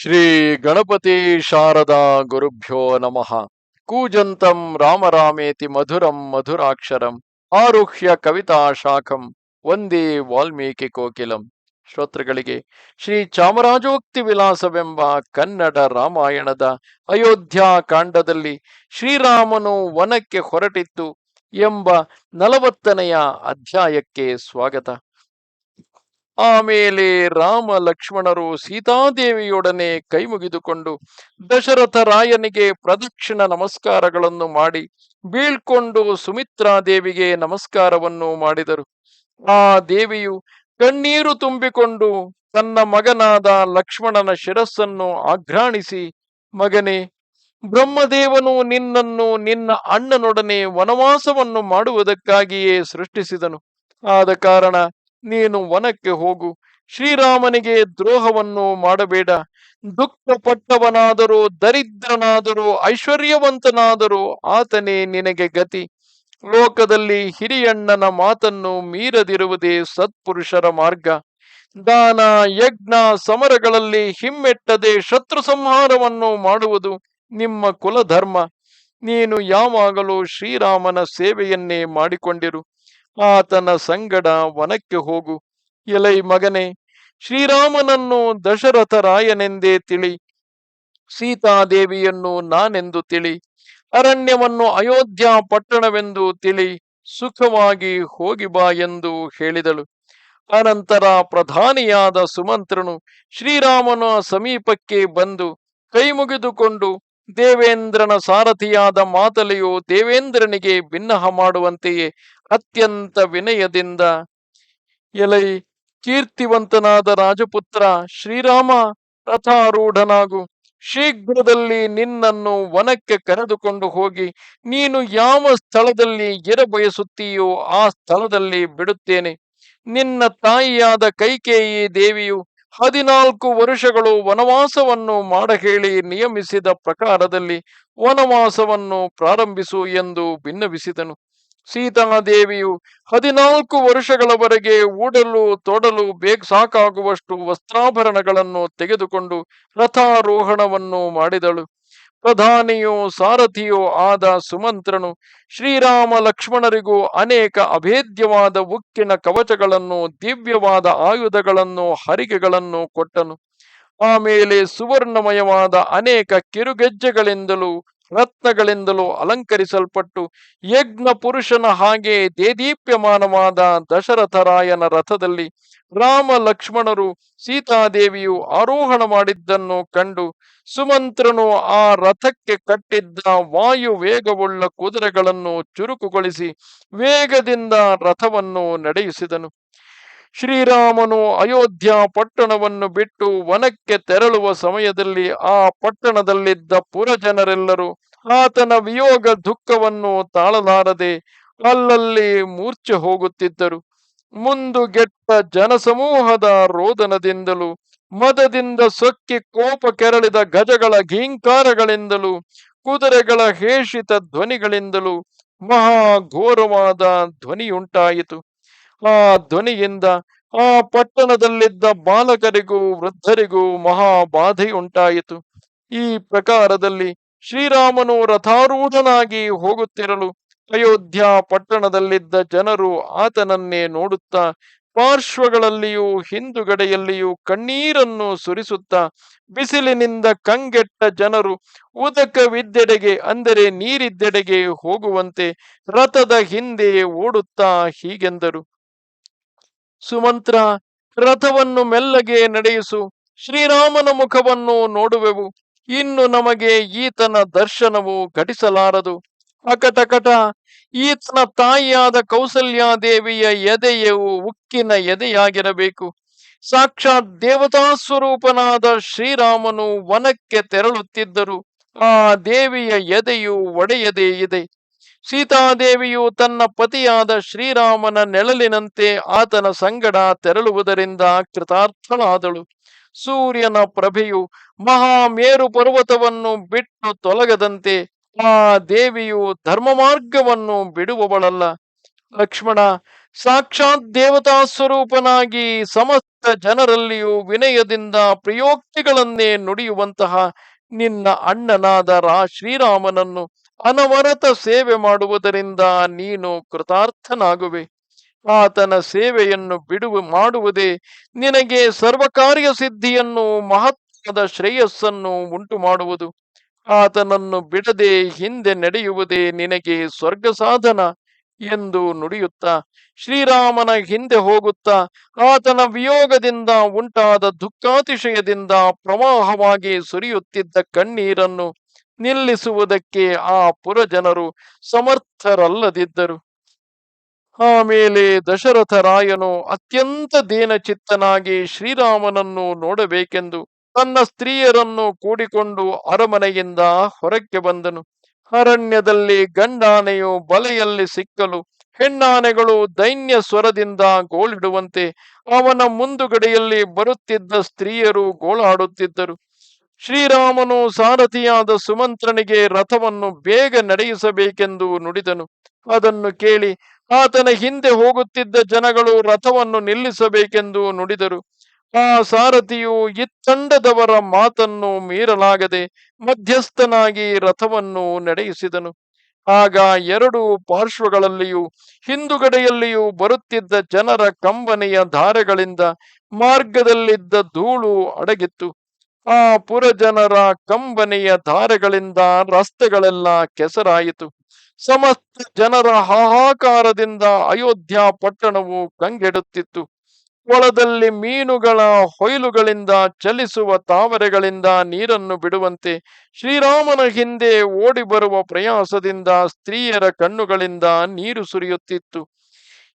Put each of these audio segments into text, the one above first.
ಶ್ರೀ ಗಣಪತಿ ಶಾರದಾ ಗುರುಭ್ಯೋ ನಮಃ. ಕೂಜಂತಂ ರಾಮರಾಮೇತಿ ಮಧುರಂ ಮಧುರಾಕ್ಷರಂ ಆರುಹ್ಯ ಕವಿತಾ ಶಾಖಂ ವಂದೇ ವಾಲ್ಮೀಕಿ ಕೋಕಿಲಂ. ಶ್ರೋತೃಗಳಿಗೆ ಶ್ರೀ ಚಾಮರಾಜೋಕ್ತಿ ವಿಲಾಸವೆಂಬ ಕನ್ನಡ ರಾಮಾಯಣದ ಅಯೋಧ್ಯ ಕಾಂಡದಲ್ಲಿ ಶ್ರೀರಾಮನು ವನಕ್ಕೆ ಹೊರಟಿತ್ತು ಎಂಬ ನಲವತ್ತನೆಯ ಅಧ್ಯಾಯಕ್ಕೆ ಸ್ವಾಗತ. ಆಮೇಲೆ ರಾಮ ಲಕ್ಷ್ಮಣರು ಸೀತಾದೇವಿಯೊಡನೆ ಕೈ ಮುಗಿದುಕೊಂಡು ದಶರಥ ರಾಯನಿಗೆ ಪ್ರದಕ್ಷಿಣ ನಮಸ್ಕಾರಗಳನ್ನು ಮಾಡಿ ಬೀಳ್ಕೊಂಡು ಸುಮಿತ್ರಾದೇವಿಗೆ ನಮಸ್ಕಾರವನ್ನು ಮಾಡಿದರು. ಆ ದೇವಿಯು ಕಣ್ಣೀರು ತುಂಬಿಕೊಂಡು ತನ್ನ ಮಗನಾದ ಲಕ್ಷ್ಮಣನ ಶಿರಸ್ಸನ್ನು ಆಘ್ರಾಣಿಸಿ, ಮಗನೇ, ಬ್ರಹ್ಮದೇವನು ನಿನ್ನನ್ನು ನಿನ್ನ ಅಣ್ಣನೊಡನೆ ವನವಾಸವನ್ನು ಮಾಡುವುದಕ್ಕಾಗಿಯೇ ಸೃಷ್ಟಿಸಿದನು. ಆದ ಕಾರಣ ನೀನು ವನಕ್ಕೆ ಹೋಗು. ಶ್ರೀರಾಮನಿಗೆ ದ್ರೋಹವನ್ನು ಮಾಡಬೇಡ. ದುಃಖಪಟ್ಟವನಾದರೂ, ದರಿದ್ರನಾದರೂ, ಐಶ್ವರ್ಯವಂತನಾದರೂ ಆತನೇ ನಿನಗೆ ಗತಿ. ಲೋಕದಲ್ಲಿ ಹಿರಿಯಣ್ಣನ ಮಾತನ್ನು ಮೀರದಿರುವುದೇ ಸತ್ಪುರುಷರ ಮಾರ್ಗ. ದಾನ, ಯಜ್ಞ, ಸಮರಗಳಲ್ಲಿ ಹಿಮ್ಮೆಟ್ಟದೆ ಶತ್ರು ಸಂಹಾರವನ್ನು ಮಾಡುವುದು ನಿಮ್ಮ ಕುಲಧರ್ಮ. ನೀನು ಯಾವಾಗಲೂ ಶ್ರೀರಾಮನ ಸೇವೆಯನ್ನೇ ಮಾಡಿಕೊಂಡಿರು. ಆತನ ಸಂಗಡ ವನಕ್ಕೆ ಹೋಗು. ಎಲೈ ಮಗನೇ, ಶ್ರೀರಾಮನನ್ನು ದಶರಥರಾಯನೆಂದೇ ತಿಳಿ. ಸೀತಾದೇವಿಯನ್ನು ನಾನೆಂದು ತಿಳಿ. ಅರಣ್ಯವನ್ನು ಅಯೋಧ್ಯ ಪಟ್ಟಣವೆಂದು ತಿಳಿ. ಸುಖವಾಗಿ ಹೋಗಿ ಬಾ ಎಂದು ಹೇಳಿದಳು. ಅನಂತರ ಪ್ರಧಾನಿಯಾದ ಸುಮಂತ್ರನು ಶ್ರೀರಾಮನ ಸಮೀಪಕ್ಕೆ ಬಂದು ಕೈ ಮುಗಿದುಕೊಂಡು ದೇವೇಂದ್ರನ ಸಾರಥಿಯಾದ ಮಾತಲೆಯು ದೇವೇಂದ್ರನಿಗೆ ಭಿನ್ನಹ ಮಾಡುವಂತೆಯೇ ಅತ್ಯಂತ ವಿನಯದಿಂದ, ಎಲೈ ಕೀರ್ತಿವಂತನಾದ ರಾಜಪುತ್ರ, ಶ್ರೀರಾಮ ರಥಾರೂಢನಾಗು. ಶೀಘ್ರದಲ್ಲಿ ನಿನ್ನನ್ನು ವನಕ್ಕೆ ಕರೆದುಕೊಂಡು ಹೋಗಿ ನೀನು ಯಾವ ಸ್ಥಳದಲ್ಲಿ ಇರಬಯಸುತ್ತೀಯೋ ಆ ಸ್ಥಳದಲ್ಲಿ ಬಿಡುತ್ತೇನೆ. ನಿನ್ನ ತಾಯಿಯಾದ ಕೈಕೇಯಿ ದೇವಿಯು ಹದಿನಾಲ್ಕು ವರುಷಗಳು ವನವಾಸವನ್ನು ಮಾಡಹೇಳಿ ನಿಯಮಿಸಿದ ಪ್ರಕಾರದಲ್ಲಿ ವನವಾಸವನ್ನು ಪ್ರಾರಂಭಿಸು ಎಂದು ಭಿನ್ನವಿಸಿದನು ಸೀತಾದೇವಿಯು ಹದಿನಾಲ್ಕು ವರ್ಷಗಳವರೆಗೆ ಊಡಲು ತೊಡಲು ಬೇಗ ಸಾಕಾಗುವಷ್ಟು ವಸ್ತ್ರಾಭರಣಗಳನ್ನು ತೆಗೆದುಕೊಂಡು ರಥಾರೋಹಣವನ್ನು ಮಾಡಿದಳು. ಪ್ರಧಾನಿಯೂ ಸಾರಥಿಯೋ ಆದ ಸುಮಂತ್ರನು ಶ್ರೀರಾಮ ಲಕ್ಷ್ಮಣರಿಗೂ ಅನೇಕ ಅಭೇದ್ಯವಾದ ಉಕ್ಕಿನ ಕವಚಗಳನ್ನು, ದಿವ್ಯವಾದ ಆಯುಧಗಳನ್ನು, ಹರಿಗೆಗಳನ್ನು ಕೊಟ್ಟನು. ಆಮೇಲೆ ಸುವರ್ಣಮಯವಾದ ಅನೇಕ ಕಿರುಗೆಜ್ಜೆಗಳಿಂದಲೂ ರತ್ನಗಳಿಂದಲೂ ಅಲಂಕರಿಸಲ್ಪಟ್ಟು ಯಜ್ಞ ಪುರುಷನ ಹಾಗೆ ದೇದೀಪ್ಯಮಾನವಾದ ದಶರಥರಾಯನ ರಥದಲ್ಲಿ ರಾಮ ಲಕ್ಷ್ಮಣರು ಸೀತಾದೇವಿಯು ಆರೋಹಣ ಮಾಡಿದ್ದನ್ನು ಕಂಡು ಸುಮಂತ್ರನು ಆ ರಥಕ್ಕೆ ಕಟ್ಟಿದ್ದ ವಾಯು ವೇಗವುಳ್ಳ ಕುದುರೆಗಳನ್ನು ಚುರುಕುಗೊಳಿಸಿ ವೇಗದಿಂದ ರಥವನ್ನು ನಡೆಯಿಸಿದನು. ಶ್ರೀರಾಮನು ಅಯೋಧ್ಯ ಪಟ್ಟಣವನ್ನು ಬಿಟ್ಟು ವನಕ್ಕೆ ತೆರಳುವ ಸಮಯದಲ್ಲಿ ಆ ಪಟ್ಟಣದಲ್ಲಿದ್ದ ಪುರಜನರೆಲ್ಲರೂ ಆತನ ವಿಯೋಗ ದುಃಖವನ್ನು ತಾಳಲಾರದೆ ಅಲ್ಲಲ್ಲಿ ಮೂರ್ಛೆ ಹೋಗುತ್ತಿದ್ದರು. ಮುಂದುಗೆಟ್ಟ ಜನಸಮೂಹದ ರೋದನದಿಂದಲೂ, ಮದದಿಂದ ಸೊಕ್ಕಿ ಕೋಪ ಕೆರಳಿದ ಗಜಗಳ ಘೀಂಕಾರಗಳಿಂದಲೂ, ಕುದುರೆಗಳ ಹೇಷಿತ ಧ್ವನಿಗಳಿಂದಲೂ ಮಹಾ ಘೋರವಾದ ಧ್ವನಿಯುಂಟಾಯಿತು. ಆ ಧ್ವನಿಯಿಂದ, ಆ ಪಟ್ಟಣದಲ್ಲಿದ್ದ ಬಾಲಕರಿಗೂ ವೃದ್ಧರಿಗೂ ಮಹಾ ಬಾಧೆಯುಂಟಾಯಿತು ಈ ಪ್ರಕಾರದಲ್ಲಿ ಶ್ರೀರಾಮನು ರಥಾರೂಢನಾಗಿ ಹೋಗುತ್ತಿರಲು ಅಯೋಧ್ಯ ಪಟ್ಟಣದಲ್ಲಿದ್ದ ಜನರು ಆತನನ್ನೇ ನೋಡುತ್ತಾ, ಪಾರ್ಶ್ವಗಳಲ್ಲಿಯೂ ಹಿಂದುಗಡೆಯಲ್ಲಿಯೂ ಕಣ್ಣೀರನ್ನು ಸುರಿಸುತ್ತಾ, ಬಿಸಿಲಿನಿಂದ ಕಂಗೆಟ್ಟ ಜನರು ಉದಕವಿದ್ದೆಡೆಗೆ ಅಂದರೆ ನೀರಿದ್ದೆಡೆಗೆ ಹೋಗುವಂತೆ ರಥದ ಹಿಂದೆ ಓಡುತ್ತಾ ಹೀಗೆಂದರು. ಸುಮಂತ್ರ, ರಥವನ್ನು ಮೆಲ್ಲಗೆ ನಡೆಯಿಸು, ಶ್ರೀರಾಮನ ಮುಖವನ್ನು ನೋಡುವೆವು. ಇನ್ನು ನಮಗೆ ಈತನ ದರ್ಶನವು ಘಟಿಸಲಾರದು. ಅಕಟಕಟ, ಈತನ ತಾಯಿಯಾದ ಕೌಸಲ್ಯಾದೇವಿಯ ಎದೆಯು ಉಕ್ಕಿನ ಎದೆಯಾಗಿರಬೇಕು. ಸಾಕ್ಷಾತ್ ದೇವತಾ ಸ್ವರೂಪನಾದ ಶ್ರೀರಾಮನು ವನಕ್ಕೆ ತೆರಳುತ್ತಿದ್ದರು. ಆ ದೇವಿಯ ಎದೆಯು ಒಡೆಯದೇ ಇದೆ. ಸೀತಾದೇವಿಯು ತನ್ನ ಪತಿಯಾದ ಶ್ರೀರಾಮನ ನೆಳಲಿನಂತೆ ಆತನ ಸಂಗಡ ತೆರಳುವುದರಿಂದ ಕೃತಾರ್ಥಳಾದಳು. ಸೂರ್ಯನ ಪ್ರಭೆಯು ಮಹಾಮೇರು ಪರ್ವತವನ್ನು ಬಿಟ್ಟು ತೊಲಗದಂತೆ ಆ ದೇವಿಯು ಧರ್ಮ ಮಾರ್ಗವನ್ನು ಬಿಡುವವಳಲ್ಲ. ಲಕ್ಷ್ಮಣ, ಸಾಕ್ಷಾತ್ ದೇವತಾ ಸ್ವರೂಪನಾಗಿ ಸಮಸ್ತ ಜನರಲ್ಲಿಯೂ ವಿನಯದಿಂದ ಪ್ರಯೋಕ್ತಿಗಳನ್ನೇ ನುಡಿಯುವಂತಹ ನಿನ್ನ ಅಣ್ಣನಾದ ರಾ ಶ್ರೀರಾಮನನ್ನು ಅನವರತ ಸೇವೆ ಮಾಡುವುದರಿಂದ ನೀನು ಕೃತಾರ್ಥನಾಗುವೆ. ಆತನ ಸೇವೆಯನ್ನು ಬಿಡುವು ಮಾಡುವುದೇ ನಿನಗೆ ಸರ್ವಕಾರ್ಯ ಸಿದ್ಧಿಯನ್ನು ಮಹತ್ವದ ಶ್ರೇಯಸ್ಸನ್ನು ಉಂಟು ಮಾಡುವುದು ಆತನನ್ನು ಬಿಡದೆ ಹಿಂದೆ ನಡೆಯುವುದೇ ನಿನಗೆ ಸ್ವರ್ಗ ಸಾಧನ ಎಂದು ನುಡಿಯುತ್ತಾ, ಶ್ರೀರಾಮನ ಹಿಂದೆ ಹೋಗುತ್ತಾ, ಆತನ ವಿಯೋಗದಿಂದ ಉಂಟಾದ ದುಃಖಾತಿಶಯದಿಂದ ಪ್ರವಾಹವಾಗಿ ಸುರಿಯುತ್ತಿದ್ದ ಕಣ್ಣೀರನ್ನು ನಿಲ್ಲಿಸುವುದಕ್ಕೆ ಆ ಪುರಜನರು ಸಮರ್ಥರಲ್ಲದಿದ್ದರು. ಆಮೇಲೆ ದಶರಥ ರಾಯನು ಅತ್ಯಂತ ದೀನಚಿತ್ತನಾಗಿ ಶ್ರೀರಾಮನನ್ನು ನೋಡಬೇಕೆಂದು ತನ್ನ ಸ್ತ್ರೀಯರನ್ನು ಕೂಡಿಕೊಂಡು ಅರಮನೆಯಿಂದ ಹೊರಕ್ಕೆ ಬಂದನು. ಅರಣ್ಯದಲ್ಲಿ ಗಂಡಾನೆಯು ಬಲೆಯಲ್ಲಿ ಸಿಕ್ಕಲು ಹೆಣ್ಣಾನೆಗಳು ದೈನ್ಯ ಸ್ವರದಿಂದ ಗೋಳಿಡುವಂತೆ ಅವನ ಮುಂದುಗಡೆಯಲ್ಲಿ ಬರುತ್ತಿದ್ದ ಸ್ತ್ರೀಯರು ಗೋಳಾಡುತ್ತಿದ್ದರು. ಶ್ರೀರಾಮನು ಸಾರಥಿಯಾದ ಸುಮಂತ್ರನಿಗೆ ರಥವನ್ನು ಬೇಗ ನಡೆಯಿಸಬೇಕೆಂದು ನುಡಿದನು. ಅದನ್ನು ಕೇಳಿ ಆತನ ಹಿಂದೆ ಹೋಗುತ್ತಿದ್ದ ಜನಗಳು ರಥವನ್ನು ನಿಲ್ಲಿಸಬೇಕೆಂದು ನುಡಿದರು. ಆ ಸಾರಥಿಯು ಇತ್ತಂಡದವರ ಮಾತನ್ನು ಮೀರಲಾಗದೆ ಮಧ್ಯಸ್ಥನಾಗಿ ರಥವನ್ನು ನಡೆಯಿಸಿದನು. ಆಗ ಎರಡು ಪಾರ್ಶ್ವಗಳಲ್ಲಿಯೂ ಹಿಂದುಗಡೆಯಲ್ಲಿಯೂ ಬರುತ್ತಿದ್ದ ಜನರ ಕಂಬನೆಯ ಧಾರೆಗಳಿಂದ ಮಾರ್ಗದಲ್ಲಿದ್ದ ಧೂಳು ಅಡಗಿತ್ತು. ಆ ಪುರಜನರ ಕಂಬನೆಯ ಧಾರೆಗಳಿಂದ ರಸ್ತೆಗಳೆಲ್ಲ ಕೆಸರಾಯಿತು. ಸಮಸ್ತ ಜನರ ಹಾಹಾಕಾರದಿಂದ ಅಯೋಧ್ಯ ಪಟ್ಟಣವು ಕಂಗೆಡುತ್ತಿತ್ತು ಕೊಳದಲ್ಲಿ ಮೀನುಗಳ ಹೊಯ್ಲುಗಳಿಂದ ಚಲಿಸುವ ತಾವರೆಗಳಿಂದ ನೀರನ್ನು ಬಿಡುವಂತೆ ಶ್ರೀರಾಮನ ಹಿಂದೆ ಓಡಿ ಬರುವ ಪ್ರಯಾಸದಿಂದ ಸ್ತ್ರೀಯರ ಕಣ್ಣುಗಳಿಂದ ನೀರು ಸುರಿಯುತ್ತಿತ್ತು.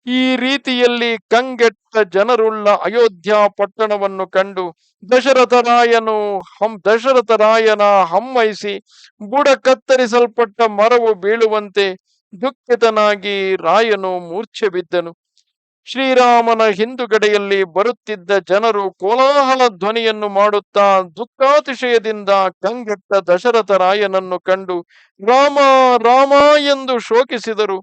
ಈ ರೀತಿಯಲ್ಲಿ ಕಂಗೆಟ್ಟ ಜನರುಳ್ಳ ಅಯೋಧ್ಯ ಪಟ್ಟಣವನ್ನು ಕಂಡು ದಶರಥರಾಯನು ಹಂ ದಶರಥರಾಯನ ಹಮ್ಮೈಸಿ ಬುಡ ಕತ್ತರಿಸಲ್ಪಟ್ಟ ಮರವು ಬೀಳುವಂತೆ ದುಃಖಿತನಾಗಿ ರಾಯನು ಮೂರ್ಛೆ ಬಿದ್ದನು. ಶ್ರೀರಾಮನ ಹಿಂದುಗಡೆಯಲ್ಲಿ ಬರುತ್ತಿದ್ದ ಜನರು ಕೋಲಾಹಲ ಧ್ವನಿಯನ್ನು ಮಾಡುತ್ತಾ ದುಃಖಾತಿಶಯದಿಂದ ಕಂಗೆಟ್ಟ ದಶರಥ ರಾಯನನ್ನು ಕಂಡು ರಾಮ ರಾಮ ಎಂದು ಶೋಕಿಸಿದರು.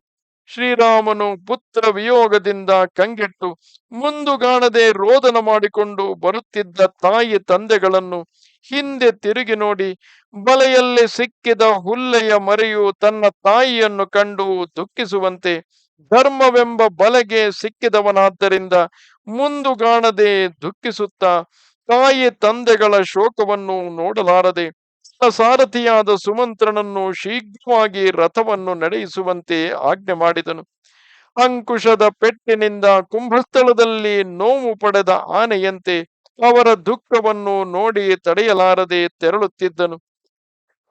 ಶ್ರೀರಾಮನು ಪುತ್ರ ವಿಯೋಗದಿಂದ ಕಂಗೆಟ್ಟು ಮುಂದುಗಾಣದೆ ರೋದನ ಮಾಡಿಕೊಂಡು ಬರುತ್ತಿದ್ದ ತಾಯಿ ತಂದೆಗಳನ್ನು ಹಿಂದೆ ತಿರುಗಿ ನೋಡಿ ಬಲೆಯಲ್ಲಿ ಸಿಕ್ಕಿದ ಹುಲ್ಲೆಯ ಮರೆಯು ತನ್ನ ತಾಯಿಯನ್ನು ಕಂಡು ದುಃಖಿಸುವಂತೆ ಧರ್ಮವೆಂಬ ಬಲೆಗೆ ಸಿಕ್ಕಿದವನಾದ್ದರಿಂದ ಮುಂದುಗಾಣದೆ ದುಃಖಿಸುತ್ತಾ ತಾಯಿ ತಂದೆಗಳ ಶೋಕವನ್ನು ನೋಡಲಾರದೆ ಸಾರಥಿಯಾದ ಸುಮಂತ್ರನನ್ನು ಶೀಘ್ರವಾಗಿ ರಥವನ್ನು ನಡೆಯಿಸುವಂತೆ ಆಜ್ಞೆ ಮಾಡಿದನು. ಅಂಕುಶದ ಪೆಟ್ಟಿನಿಂದ ಕುಂಭಸ್ಥಳದಲ್ಲಿ ನೋವು ಪಡೆದ ಆನೆಯಂತೆ ಅವರ ದುಃಖವನ್ನು ನೋಡಿ ತಡೆಯಲಾರದೆ ತೆರಳುತ್ತಿದ್ದನು.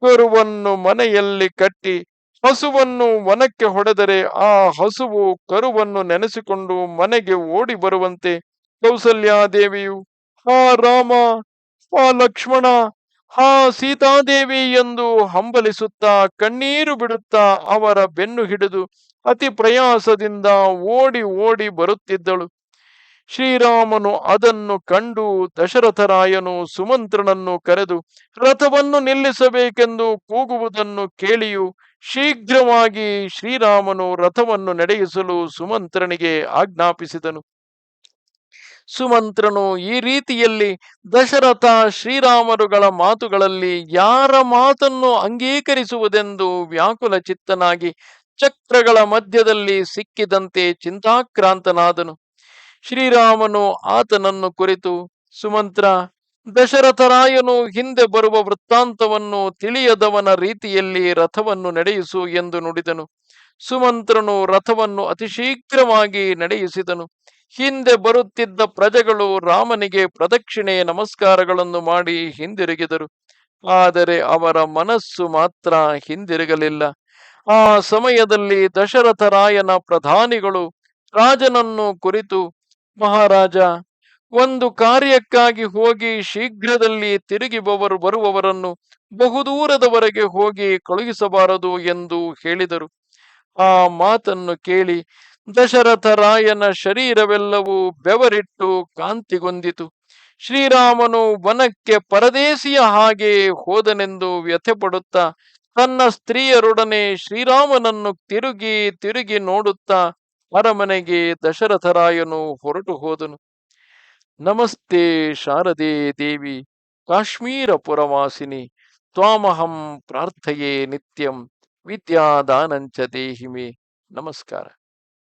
ಕರುವನ್ನು ಮನೆಯಲ್ಲಿ ಕಟ್ಟಿ ಹಸುವನ್ನು ವನಕ್ಕೆ ಹೊಡೆದರೆ ಆ ಹಸುವು ಕರುವನ್ನು ನೆನೆಸಿಕೊಂಡು ಮನೆಗೆ ಓಡಿ ಬರುವಂತೆ ಕೌಸಲ್ಯಾದೇವಿಯು ಆ ರಾಮ ಆ ಲಕ್ಷ್ಮಣ ಹಾ, ಸೀತಾದೇವಿ ಎಂದು ಹಂಬಲಿಸುತ್ತಾ ಕಣ್ಣೀರು ಬಿಡುತ್ತಾ ಅವರ ಬೆನ್ನು ಹಿಡಿದು ಅತಿ ಪ್ರಯಾಸದಿಂದ ಓಡಿ ಓಡಿ ಬರುತ್ತಿದ್ದಳು. ಶ್ರೀರಾಮನು ಅದನ್ನು ಕಂಡು ದಶರಥರಾಯನು ಸುಮಂತ್ರನನ್ನು ಕರೆದು, ರಥವನ್ನು ನಿಲ್ಲಿಸಬೇಕೆಂದು ಕೂಗುವುದನ್ನು ಕೇಳಿಯು. ಶೀಘ್ರವಾಗಿ ಶ್ರೀರಾಮನು ರಥವನ್ನು ನಡೆಯಿಸಲು ಸುಮಂತ್ರನಿಗೆ ಆಜ್ಞಾಪಿಸಿದನು. ಸುಮಂತ್ರನು, ಈ ರೀತಿಯಲ್ಲಿ ದಶರಥ ಶ್ರೀರಾಮರುಗಳ ಮಾತುಗಳಲ್ಲಿ ಯಾರ ಮಾತನ್ನು ಅಂಗೀಕರಿಸುವುದೆಂದು ವ್ಯಾಕುಲ ಚಿತ್ತನಾಗಿ ಚಕ್ರಗಳ ಮಧ್ಯದಲ್ಲಿ ಸಿಕ್ಕಿದಂತೆ ಚಿಂತಾಕ್ರಾಂತನಾದನು. ಶ್ರೀರಾಮನು ಆತನನ್ನು ಕುರಿತು, ಸುಮಂತ್ರ ದಶರಥರಾಯನು ಹಿಂದೆ ಬರುವ ವೃತ್ತಾಂತವನ್ನು ತಿಳಿಯದವನ ರೀತಿಯಲ್ಲಿ ರಥವನ್ನು ನಡೆಯಿಸು ಎಂದು ನುಡಿದನು. ಸುಮಂತ್ರನು ರಥವನ್ನು ಅತಿ ಶೀಘ್ರವಾಗಿ ನಡೆಯಿಸಿದನು. ಹಿಂದೆ ಬರುತ್ತಿದ್ದ ಪ್ರಜೆಗಳು ರಾಮನಿಗೆ ಪ್ರದಕ್ಷಿಣೆ ನಮಸ್ಕಾರಗಳನ್ನು ಮಾಡಿ ಹಿಂದಿರುಗಿದರು. ಆದರೆ ಅವರ ಮನಸ್ಸು ಮಾತ್ರ ಹಿಂದಿರುಗಲಿಲ್ಲ. ಆ ಸಮಯದಲ್ಲಿ ದಶರಥರಾಯನ ಪ್ರಧಾನಿಗಳು ರಾಜನನ್ನು ಕುರಿತು, ಮಹಾರಾಜ, ಒಂದು ಕಾರ್ಯಕ್ಕಾಗಿ ಹೋಗಿ ಶೀಘ್ರದಲ್ಲಿ ತಿರುಗಿ ಬವರು ಬರುವವರನ್ನು ಬಹುದೂರದವರೆಗೆ ಹೋಗಿ ಕಳುಹಿಸಬಾರದು ಎಂದು ಹೇಳಿದರು. ಆ ಮಾತನ್ನು ಕೇಳಿ ದಶರಥರಾಯನ ಶರೀರವೆಲ್ಲವೂ ಬೆವರಿಟ್ಟು ಕಾಂತಿಗೊಂದಿತು. ಶ್ರೀರಾಮನು ವನಕ್ಕೆ ಪರದೇಶಿಯ ಹಾಗೆ ಹೋದನೆಂದು ವ್ಯಥೆಪಡುತ್ತಾ ತನ್ನ ಸ್ತ್ರೀಯರೊಡನೆ ಶ್ರೀರಾಮನನ್ನು ತಿರುಗಿ ತಿರುಗಿ ನೋಡುತ್ತಾ ಅರಮನೆಗೆ ದಶರಥರಾಯನು ಹೊರಟು ಹೋದನು. ನಮಸ್ತೆ ಶಾರದೆ ದೇವಿ ಕಾಶ್ಮೀರ ಪುರವಾಸಿನಿ ತ್ವಾಮಹಂ ಪ್ರಾರ್ಥಯೇ ನಿತ್ಯಂ, ವಿದ್ಯಾದಾನಂಚ ದೇಹಿಮೆ. ನಮಸ್ಕಾರ.